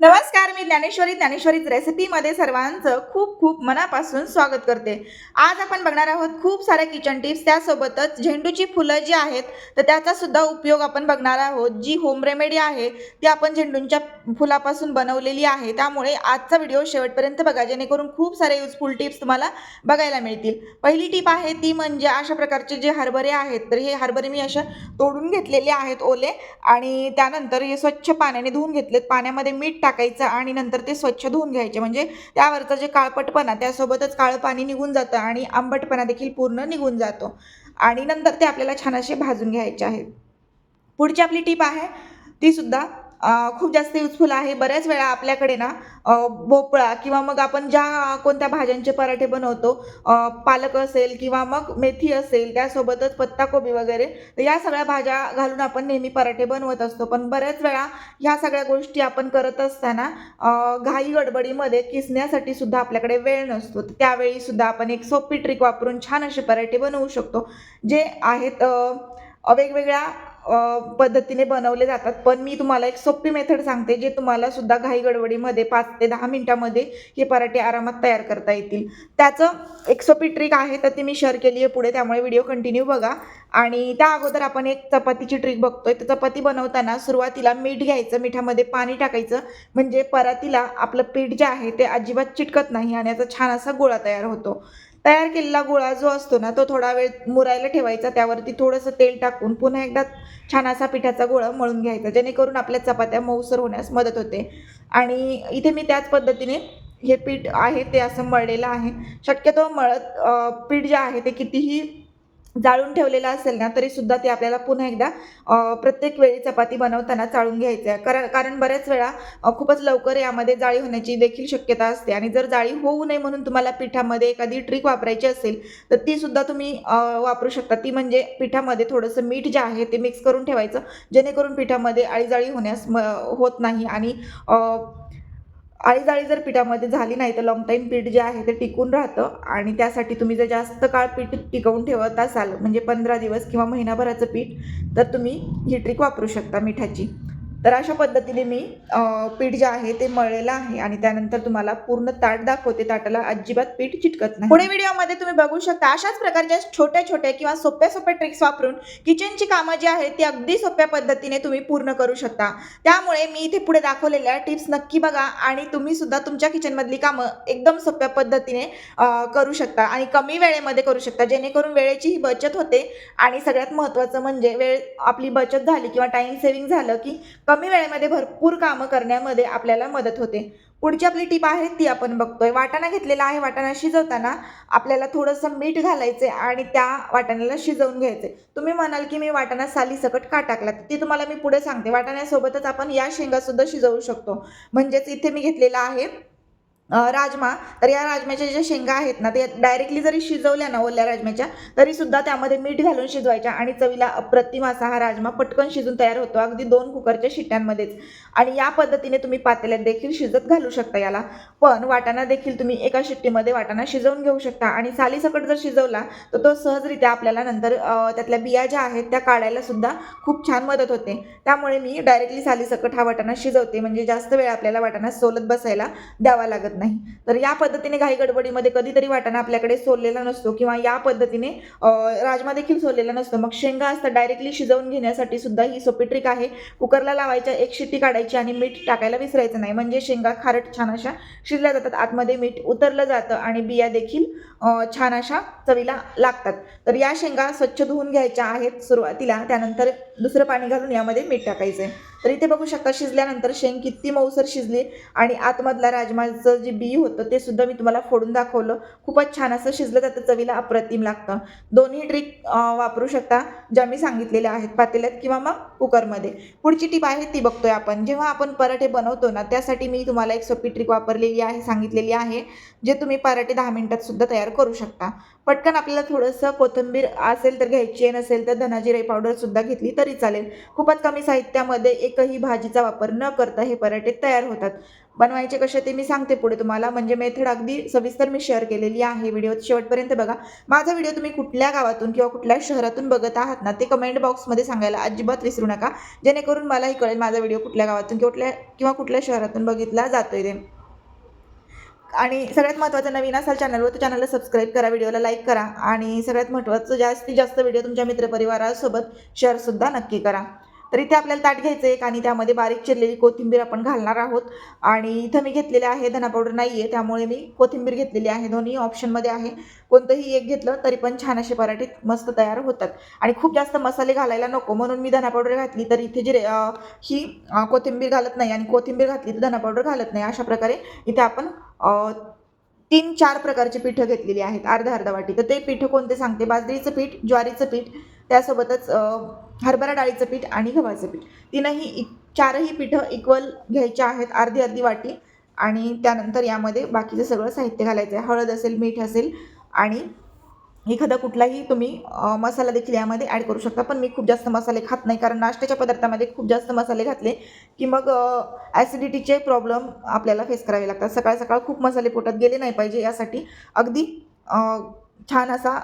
नमस्कार मी ज्ञानेश्वरी. ज्ञानेश्वरीच रेसिपीमध्ये सर्वांचं खूप खूप मनापासून स्वागत करते. आज आपण बघणार आहोत खूप साऱ्या किचन टिप्स त्यासोबतच झेंडूची फुलं जी आहेत तर त्याचा सुद्धा उपयोग आपण बघणार आहोत. जी होम रेमेडी आहे ती आपण झेंडूंच्या फुलापासून बनवलेली आहे. त्यामुळे आजचा व्हिडिओ शेवटपर्यंत बघा. जेणेकरून खूप सारे युजफुल टिप्स तुम्हाला बघायला मिळतील. पहिली टीप आहे ती म्हणजे अशा प्रकारचे जे हरभरे आहेत तर हे हरभरे मी अशा तोडून घेतलेले आहेत ओले आणि त्यानंतर हे स्वच्छ पाण्याने धुवून घेतलेत. पाण्यामध्ये मीठ टाकायचं आणि नंतर ते स्वच्छ धुवून घ्यायचे. म्हणजे त्यावरचं जे काळपटपणा त्यासोबतच काळं पाणी निघून जातं आणि आंबटपणा देखील पूर्ण निघून जातो. आणि नंतर ते आपल्याला छान असे भाजून घ्यायचे आहेत. पुढची आपली टीप आहे ती सुद्धा खूप जास्त युजफुल आहे. बऱ्याच वेळा आपल्याकडे ना भोपळा किंवा मग आपण ज्या कोणत्या भाज्यांचे पराठे बनवतो पालक असेल किंवा मग मेथी असेल त्यासोबतच पत्ताकोबी वगैरे तर या सगळ्या भाज्या घालून आपण नेहमी पराठे बनवत असतो. पण बऱ्याच वेळा ह्या सगळ्या गोष्टी आपण करत असताना घाई गडबडीमध्ये किसण्यासाठी सुद्धा आपल्याकडे वेळ नसतो. त्यावेळी सुद्धा आपण एक सोपी ट्रिक वापरून छान असे पराठे बनवू शकतो. जे आहेत वेगवेगळ्या पद्धतीने बनवले जातात. पण मी तुम्हाला एक सोपी मेथड सांगते जे तुम्हाला सुद्धा घाई गडबडीमध्ये पाच ते दहा मिनिटामध्ये हे पराठे आरामात तयार करता येतील. त्याचं एक सोपी ट्रिक आहे तर ती मी शेअर केली आहे पुढे त्यामुळे व्हिडिओ कंटिन्यू बघा. आणि त्या अगोदर आपण एक चपातीची ट्रिक बघतोय तर चपाती बनवताना सुरुवातीला मीठ घ्यायचं मिठामध्ये पाणी टाकायचं. म्हणजे परातीला आपलं पीठ जे आहे ते अजिबात चिटकत नाही आणि याचा छान असा गोळा तयार होतो. तयार केलेला गोळा जो असतो ना तो थोडा वेळ मुरायला ठेवायचा. त्यावरती थोडंसं तेल टाकून पुन्हा एकदा छान असा पिठाचा गोळा मळून घ्यायचा जेणेकरून आपल्या चपात्या मऊसर होण्यास मदत होते. आणि इथे मी त्याच पद्धतीने हे पीठ आहे ते असं मळलेलं आहे. शक्यतो मळत पीठ जे आहे ते कितीही जाळून ठेवलेलं असेल ना तरीसुद्धा ते आपल्याला पुन्हा एकदा प्रत्येक वेळी चपाती बनवताना चाळून घ्यायचं आहे. कारण कारण बऱ्याच वेळा खूपच लवकर यामध्ये जाळी होण्याची देखील शक्यता असते. आणि जर जाळी होऊ नये म्हणून तुम्हाला पिठामध्ये एखादी ट्रिक वापरायची असेल तर ती सुद्धा तुम्ही वापरू शकता. ती म्हणजे पिठामध्ये थोडंसं मीठ जे आहे ते मिक्स करून ठेवायचं जेणेकरून पिठामध्ये आळीजाळी होण्यास म होत नाही. आणि आळीजाळी जर पिठामध्ये झाली नाही तर लॉंग टाईम पीठ जे आहे ते टिकून राहतं आणि त्यासाठी तुम्ही जर जास्त काळ पीठ टिकवून ठेवत असाल म्हणजे पंधरा दिवस किंवा महिनाभराचं पीठ तर तुम्ही ही ट्रिक वापरू शकता मिठाची. तर अशा पद्धतीने मी पीठ जे आहे ते मळलेलं आहे आणि त्यानंतर तुम्हाला पूर्ण ताट दाखवते. ताटाला अजिबात पीठ चिटकत नाही. पुढे व्हिडिओमध्ये तुम्ही बघू शकता अशाच प्रकारच्या छोट्या छोट्या किंवा सोप्या सोप्या ट्रिक्स वापरून किचनची कामं जी आहेत ती अगदी सोप्या पद्धतीने तुम्ही पूर्ण करू शकता. त्यामुळे मी इथे पुढे दाखवलेल्या टिप्स नक्की बघा आणि तुम्ही सुद्धा तुमच्या किचनमधली कामं एकदम सोप्या पद्धतीने करू शकता आणि कमी वेळेमध्ये करू शकता. जेणेकरून वेळेचीही बचत होते आणि सगळ्यात महत्त्वाचं म्हणजे वेळ आपली बचत झाली किंवा टाईम सेव्हिंग झालं की कमी वेळेमध्ये भरपूर कामं करण्यामध्ये आपल्याला मदत होते. पुढची आपली टीप आहे ती आपण बघतोय. वाटाणा घेतलेला आहे वाटाणा शिजवताना आपल्याला थोडंसं मीठ घालायचे आणि त्या वाटाण्याला शिजवून घ्यायचे. तुम्ही म्हणाल की मी वाटाणा साली सकट का टाकला? ती तुम्हाला मी पुढे सांगते. वाटाण्यासोबतच आपण या शेंगा सुद्धा शिजवू शकतो. म्हणजेच इथे मी घेतलेला आहे राजमा तर या राजम्याच्या ज्या शेंगा आहेत ना ते डायरेक्टली जरी शिजवल्या ना ओल्या राजम्याच्या तरी सुद्धा त्यामध्ये मीठ घालून शिजवायच्या आणि चवीला अप्रतिम असा हा राजमा पटकन शिजून तयार होतो अगदी दोन कुकरच्या शिट्ट्यांमध्येच आणि या पद्धतीने तुम्ही पातेल्यात देखील शिजत घालू शकता याला. पण वाटाणा देखील तुम्ही एका शिट्टीमध्ये वाटाणा शिजवून घेऊ शकता आणि सालीसकट जर शिजवला तर तो सहजरित्या आपल्याला नंतर त्यातल्या बिया ज्या आहेत त्या काढायला सुद्धा खूप छान मदत होते. त्यामुळे मी डायरेक्टली सालीसकट हा वाटाणा शिजवते. म्हणजे जास्त वेळ आपल्याला वाटाणा सोलत बसायला द्यावा लागत नाही. तर या पद्धतीने घाई गडबडीमध्ये कधीतरी वाटाणा आपल्याकडे सोललेला नसतो किंवा या पद्धतीने राजमा देखील सोललेला नसतो. मग शेंगा असतात डायरेक्टली शिजवून घेण्यासाठी सुद्धा ही सोपी ट्रिक आहे. कुकरला लावायच्या एक शिट्टी काढायची आणि मीठ टाकायला विसरायचं नाही. म्हणजे शेंगा खारट छान अशा शिजल्या जातात. आतमध्ये मीठ उतरलं जातं आणि बिया देखील छान अशा चवीला लागतात. तर या शेंगा स्वच्छ धुवून घ्यायच्या आहेत सुरुवातीला. त्यानंतर दुसरं पाणी घालून यामध्ये मीठ टाकायचं आहे तर इथे बघू शकता शिजल्यानंतर शेंग किती मऊसर शिजली आणि आतमधला राजमाचं जे बी होतं ते सुद्धा मी तुम्हाला फोडून दाखवलं. खूपच छान असं शिजलं जातं चवीला अप्रतिम लागतं. दोन्ही ट्रिक वापरू शकता ज्या मी सांगितलेल्या आहेत पातेल्यात किंवा मग कुकरमध्ये. पुढची टीप आहे ती बघतोय आपण. जेव्हा आपण पराठे बनवतो ना त्यासाठी मी तुम्हाला एक सोपी ट्रिक वापरलेली आहे सांगितलेली आहे जे तुम्ही पराठे दहा मिनिटात सुद्धा तयार करू शकता. पटकन आपल्याला थोडंसं कोथिंबीर असेल तर घ्यायची आहे नसेल तर धनाजिरे पावडर सुद्धा घेतली तरी चालेल. खूपच कमी साहित्यामध्ये एकही भाजीचा वापर न करता हे पराठे तयार होतात. बनवायचे कसे ते मी सांगते पुढे तुम्हाला. म्हणजे मेथड अगदी सविस्तर मी शेअर केलेली आहे. व्हिडिओ शेवटपर्यंत बघा. माझा व्हिडिओ तुम्ही कुठल्या गावातून किंवा कुठल्या शहरातून बघत आहात ना ते कमेंट बॉक्समध्ये सांगायला अजिबात विसरू नका. जेणेकरून मलाही कळेल माझा व्हिडिओ कुठल्या गावातून किंवा कुठल्या किंवा कुठल्या शहरातून बघितला जातोय ते. आणि सगळ्यात महत्त्वाचं नवीन असाल चॅनलवर तर चॅनलला सबस्क्राईब करा व्हिडिओला लाईक करा. आणि सगळ्यात महत्त्वाचं जास्तीत जास्त व्हिडिओ तुमच्या मित्रपरिवारासोबत शेअरसुद्धा नक्की करा. तर इथे आपल्याला ताट घ्यायचं एक आणि त्यामध्ये बारीक चिरलेली कोथिंबीर आपण घालणार आहोत. आणि इथं मी घेतलेले आहे धना पावडर नाही आहे त्यामुळे मी कोथिंबीर घेतलेली आहे. दोन्ही ऑप्शनमध्ये आहे. कोणतंही एक घेतलं तरी पण छान असे पराठे मस्त तयार होतात. आणि खूप जास्त मसाले घालायला नको म्हणून मी धना पावडर घातली तर इथे जिरे ही कोथिंबीर घालत नाही आणि कोथिंबीर घातली तर धना पावडर घालत नाही. अशा प्रकारे इथे आपण तीन चार प्रकारची पिठं घेतलेली आहेत अर्धा अर्धा वाटी. तर ते पिठं कोणते सांगते? बाजरीचं पीठ ज्वारीचं पीठ त्यासोबतच हरभरा डाळीचं पीठ आणि गव्हाचं पीठ. तीनही इ चारही पिठं इक्वल घ्यायची आहेत अर्धी अर्धी वाटी. आणि त्यानंतर यामध्ये बाकीचं सगळं साहित्य घालायचं आहे हळद असेल मीठ असेल आणि एखादा कुठलाही तुम्ही मसाला देखील यामध्ये ॲड करू शकता. पण मी खूप जास्त मसाले खात नाही. कारण नाश्त्याच्या पदार्थामध्ये खूप जास्त मसाले घातले की मग ॲसिडिटीचे प्रॉब्लेम आपल्याला फेस करावे लागतात. सकाळ सकाळ खूप मसाले पोटात गेले नाही पाहिजे यासाठी अगदी छान असा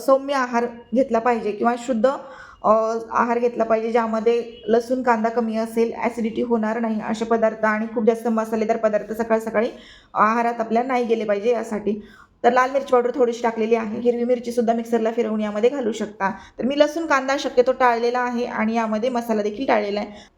सौम्य आहार घेतला पाहिजे किंवा शुद्ध आहार घेतला पाहिजे ज्यामध्ये लसूण कांदा कमी असेल ॲसिडिटी होणार नाही असे पदार्थ आणि खूप जास्त मसालेदार पदार्थ सकाळ सकाळी आहारात आपल्या नाही गेले पाहिजे यासाठी. तर लाल मिरची पावडर थोडीशी टाकलेली आहे. हिरवी मिरचीसुद्धा मिक्सरला फिरवून यामध्ये घालू शकता. तर मी लसूण कांदा शक्यतो टाळलेला आहे आणि यामध्ये मसाला देखील टाळलेला आहे.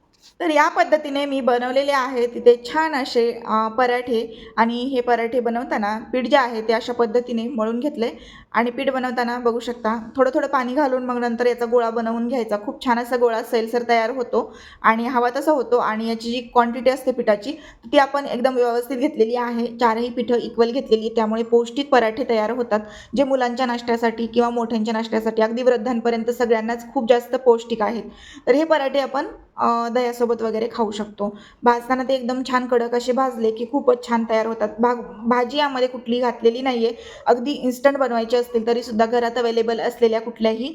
तर या पद्धतीने मी बनवलेले आहे तिथे छान असे पराठे आणि हे पराठे बनवताना पीठ जे आहे ते अशा पद्धतीने मळून घेतले आणि पीठ बनवताना बघू शकता थोडं थोडं पाणी घालून मग नंतर याचा गोळा बनवून घ्यायचा. खूप छान असा गोळा सैलसर तयार होतो आणि हवा तसा होतो आणि याची जी क्वांटिटी असते पिठाची ती आपण एकदम व्यवस्थित घेतलेली आहे. चारही पिठं इक्वल घेतलेली आहे त्यामुळे पौष्टिक पराठे तयार होतात जे मुलांच्या नाश्त्यासाठी किंवा मोठ्यांच्या नाश्त्यासाठी अगदी वृद्धांपर्यंत सगळ्यांनाच खूप जास्त पौष्टिक आहेत. तर हे पराठे आपण दह्यासोबत वगैरे खाऊ शकतो. भाजताना ते एकदम छान कडक असे भाजले की खूपच छान तयार होतात. भाग भाजी यामध्ये कुठली घातलेली नाही आहे अगदी इन्स्टंट बनवायची असतील तरीसुद्धा घरात अवेलेबल असलेल्या कुठल्याही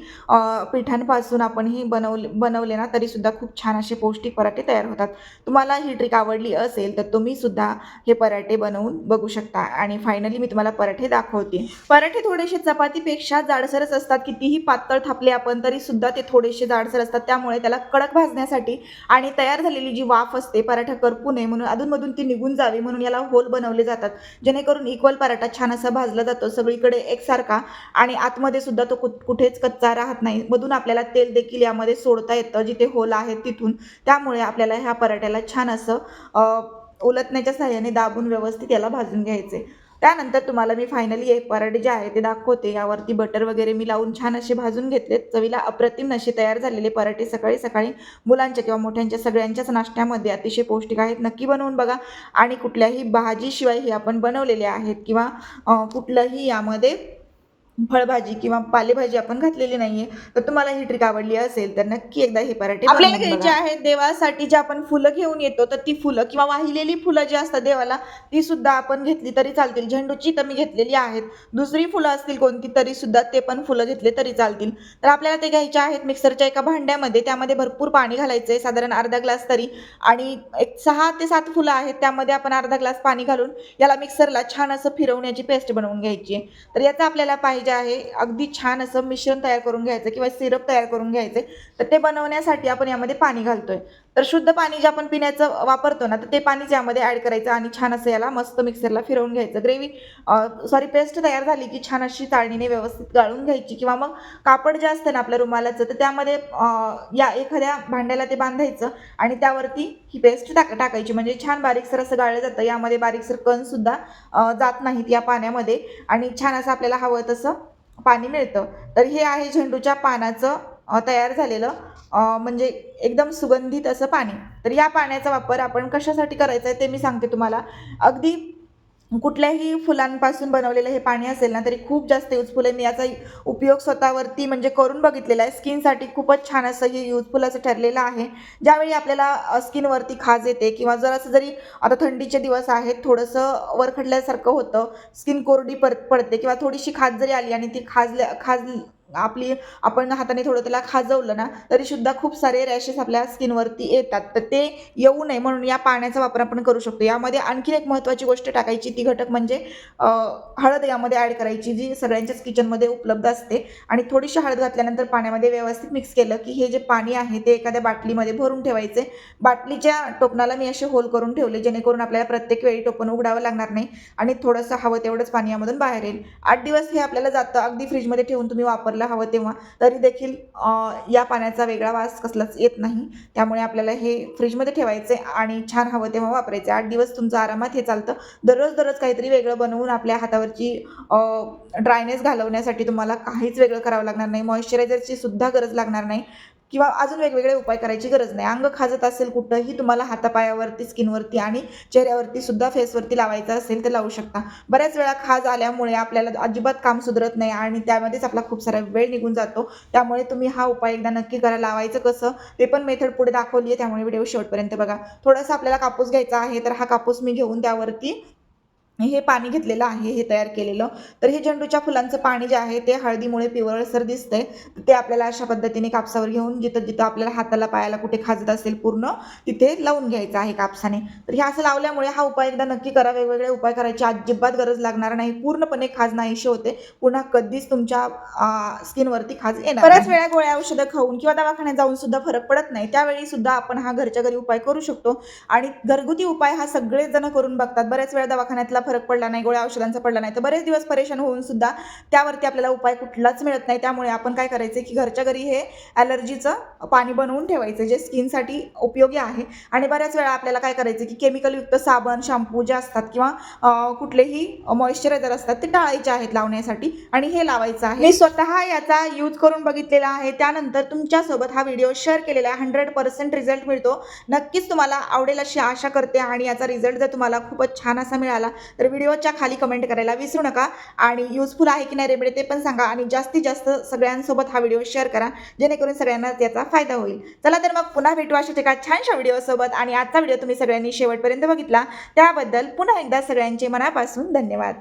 पिठांपासून आपण ही बनवले बनवले ना तरीसुद्धा खूप छान असे पौष्टिक पराठे तयार होतात. तुम्हाला ही ट्रिक आवडली असेल तर तुम्हीसुद्धा हे पराठे बनवून बघू शकता. आणि फायनली मी तुम्हाला पराठे दाखवते. पराठे थोडेसे चपातीपेक्षा जाडसरच असतात. कितीही पातळ थापले आपण तरीसुद्धा ते थोडेसे जाडसर असतात. त्यामुळे त्याला कडक भाजण्यासाठी आणि तयार झालेली जी वाफ असते पराठा करपू नये म्हणून अधूनमधून ती निघून जावी म्हणून याला होल बनवले जातात. जेणेकरून इक्वल पराठा छान असा भाजला जातो सगळीकडे एकसारखा. आणि आतमध्ये सुद्धा तो कुठ कुठेच कच्चा राहत नाही. मधून आपल्याला तेल देखील यामध्ये सोडता येतं जिथे होल आहे तिथून. त्यामुळे आपल्याला ह्या पराठ्याला छान असं अ, उलटण्याच्या सहाय्याने दाबून व्यवस्थित याला भाजून घ्यायचे. त्यानंतर तुम्हाला मी फायनली एक पराठे जे आहे ते दाखवते. यावरती बटर वगैरे मी लावून छान असे भाजून घेतलेत. चवीला अप्रतिम नशे तयार झालेले पराठे सकाळी सकाळी मुलांच्या किंवा मोठ्यांच्या सगळ्यांच्याच नाश्त्यामध्ये अतिशय पौष्टिक आहेत. नक्की बनवून बघा. आणि कुठल्याही भाजीशिवाय हे आपण बनवलेले आहेत किंवा कुठलंही यामध्ये फळभाजी किंवा पालेभाजी आपण घातलेली नाहीये तर तुम्हाला ही ट्रिक आवडली असेल तर नक्की एकदा हे पराठे आपल्याला घ्यायचे. आहेत देवासाठी जे आपण फुलं घेऊन येतो तर ती फुलं किंवा वाहिलेली फुलं जी असतात देवाला ती सुद्धा आपण घेतली तरी चालतील. झेंडूची तर मी घेतलेली आहेत. दुसरी फुलं असतील कोणती तरी सुद्धा ते पण फुलं घेतले तरी चालतील. तर आपल्याला ते घ्यायचे आहेत मिक्सरच्या एका भांड्यामध्ये. त्यामध्ये भरपूर पाणी घालायचं आहे साधारण अर्धा ग्लास तरी. आणि एक सहा ते सात फुलं आहेत त्यामध्ये आपण अर्धा ग्लास पाणी घालून याला मिक्सरला छान असं फिरवण्याची पेस्ट बनवून घ्यायची आहे. तर याचं आपल्याला पाहिजे आहे अगदी छान असं मिश्रण तयार करून घ्यायचं किंवा सिरप तयार करून घ्यायचे तर ते बनवण्यासाठी आपण यामध्ये पाणी घालतोय. तर शुद्ध पाणी जे आपण पिण्याचं वापरतो ना तर ते पाणीच यामध्ये ॲड करायचं आणि छान असं याला मस्त मिक्सरला फिरवून घ्यायचं. ग्रेव्ही सॉरी पेस्ट तयार झाली की छान अशी चाळणीने व्यवस्थित गाळून घ्यायची किंवा मग कापड जे असतं ना आपल्या रुमालाचं तर त्यामध्ये या एखाद्या भांड्याला ते बांधायचं आणि त्यावरती ही पेस्ट टाक टाकायची. म्हणजे छान बारीकसर असं गाळलं जातं. यामध्ये बारीकसर कणसुद्धा जात नाहीत या पाण्यामध्ये आणि छान असं आपल्याला हवं तसं पाणी मिळतं. तर हे आहे झेंडूच्या पानाचं तयार झालेलं म्हणजे एकदम सुगंधित असं पाणी. तर या पाण्याचा वापर आपण कशासाठी करायचा आहे ते मी सांगते तुम्हाला. अगदी कुठल्याही फुलांपासून बनवलेलं हे पाणी असेल ना तरी खूप जास्त युजफुल आहे मी याचा उपयोग स्वतःवरती म्हणजे करून बघितलेला आहे. स्किनसाठी खूपच छान असं हे युजफुल असं ठरलेलं आहे. ज्यावेळी आपल्याला स्किनवरती खाज येते किंवा जर असं जरी आता थंडीचे दिवस आहेत थोडंसं वरखडल्यासारखं होतं स्किन कोरडी पर पडते किंवा थोडीशी खाज जरी आली आणि ती खाजल्या खाज आपली आपण हाताने थोडं त्याला खाजवलं ना तरी सुद्धा खूप सारे रॅशेस आपल्या स्किनवरती येतात. तर ते येऊ नये म्हणून या पाण्याचा वापर आपण करू शकतो. यामध्ये आणखी एक महत्त्वाची गोष्ट टाकायची ती घटक म्हणजे हळद यामध्ये ॲड करायची जी सगळ्यांच्याच किचनमध्ये उपलब्ध असते. आणि थोडीशी हळद घातल्यानंतर पाण्यामध्ये व्यवस्थित मिक्स केलं की हे जे पाणी आहे ते एखाद्या बाटलीमध्ये भरून ठेवायचे. बाटलीच्या टोपणाला मी असे होल करून ठेवले जेणेकरून आपल्याला प्रत्येक वेळी टोपण उघडावं लागणार नाही आणि थोडंसं हवं तेवढंच पाणी यामधून बाहेर येईल. आठ दिवस हे आपल्याला जातं. अगदी फ्रीजमध्ये ठेवून तुम्ही वापरलं हवं तेव्हा तरी देखील या पाण्याचा वेगळा वास कसलाच येत नाही. त्यामुळे आपल्याला हे फ्रीजमध्ये ठेवायचे आणि छान हवं तेव्हा वापरायचे. आठ दिवस तुमचं आरामात हे चालतं. दररोज दररोज काहीतरी वेगळं बनवून आपल्या हातावरची ड्रायनेस घालवण्यासाठी तुम्हाला काहीच वेगळं करावं लागणार नाही. मॉइश्चरायझरची सुद्धा गरज लागणार नाही. किंवा अजून वेगवेगळे उपाय करायची गरज नाही. अंग खाजत असेल कुठंही तुम्हाला हातापायावरती स्किनवरती आणि चेहऱ्यावरती सुद्धा फेसवरती लावायचं असेल तर लावू शकता. बऱ्याच वेळा खाज आल्यामुळे आपल्याला अजिबात काम सुधरत नाही आणि त्यामध्येच आपला खूप सारा वेळ निघून जातो. त्यामुळे तुम्ही हा उपाय एकदा नक्की करा. लावायचं कसं ते पण मेथड पुढे दाखवली आहे त्यामुळे व्हिडिओ शेवटपर्यंत बघा. थोडासा आपल्याला कापूस घ्यायचा आहे तर हा कापूस मी घेऊन त्यावरती हे पाणी घेतलेलं आहे हे तयार केलेलं. तर हे झेंडूच्या फुलांचं पाणी जे आहे ते हळदीमुळे पिवळसर दिसतंय. तर ते आपल्याला अशा पद्धतीने कापसावर घेऊन जिथं जिथं आपल्याला हाताला पायाला कुठे खाजत असेल पूर्ण तिथे लावून घ्यायचं आहे कापसाने. तर हे असं लावल्यामुळे हा उपाय एकदा नक्की करा. वेगवेगळे उपाय करायची अजिबात गरज लागणार नाही. पूर्णपणे खाज नाहीशी होते. पुन्हा कधीच तुमच्या स्किनवरती खाज येणार बऱ्याच वेळा गोळ्या औषधं खाऊन किंवा दवाखान्यात जाऊन सुद्धा फरक पडत नाही. त्यावेळी सुद्धा आपण हा घरच्या घरी उपाय करू शकतो. आणि घरगुती उपाय हा सगळेच जण करून बघतात. बऱ्याच वेळा दवाखान्यातला फरक पडला नाही गोळ्या औषधांचा पडला नाही तर बरेच दिवस परेशान होऊन सुद्धा त्यावरती आपल्याला उपाय कुठलाच मिळत नाही. त्यामुळे आपण काय करायचं की घरच्या घरी हे ॲलर्जीचं पाणी बनवून ठेवायचं जे स्किनसाठी उपयोगी आहे. आणि बऱ्याच वेळा आपल्याला काय करायचं की केमिकलयुक्त साबण शॅम्पू जे असतात किंवा कुठलेही मॉइश्चरायझर असतात ते टाळायचे आहेत लावण्यासाठी आणि हे लावायचं आहे. मी स्वतः याचा यूज करून बघितलेला आहे. त्यानंतर तुमच्यासोबत हा व्हिडिओ शेअर केलेला आहे. हंड्रेड पर्सेंट रिझल्ट मिळतो. नक्कीच तुम्हाला आवडेल अशी आशा करते आणि याचा रिझल्ट जर तुम्हाला खूपच छान असा मिळाला तर व्हिडिओच्या खाली कमेंट करायला विसरू नका. आणि युजफुल आहे की नाही रेमेडी ते पण सांगा. आणि जास्तीत जास्त सगळ्यांसोबत हा व्हिडिओ शेअर करा. जेणेकरून सगळ्यांना त्याचा फायदा होईल. चला तर मग पुन्हा भेटू अशाच एका छानशा व्हिडिओसोबत आणि आजचा व्हिडिओ तुम्ही सगळ्यांनी शेवटपर्यंत बघितला. त्याबद्दल पुन्हा एकदा सगळ्यांचे मनापासून धन्यवाद.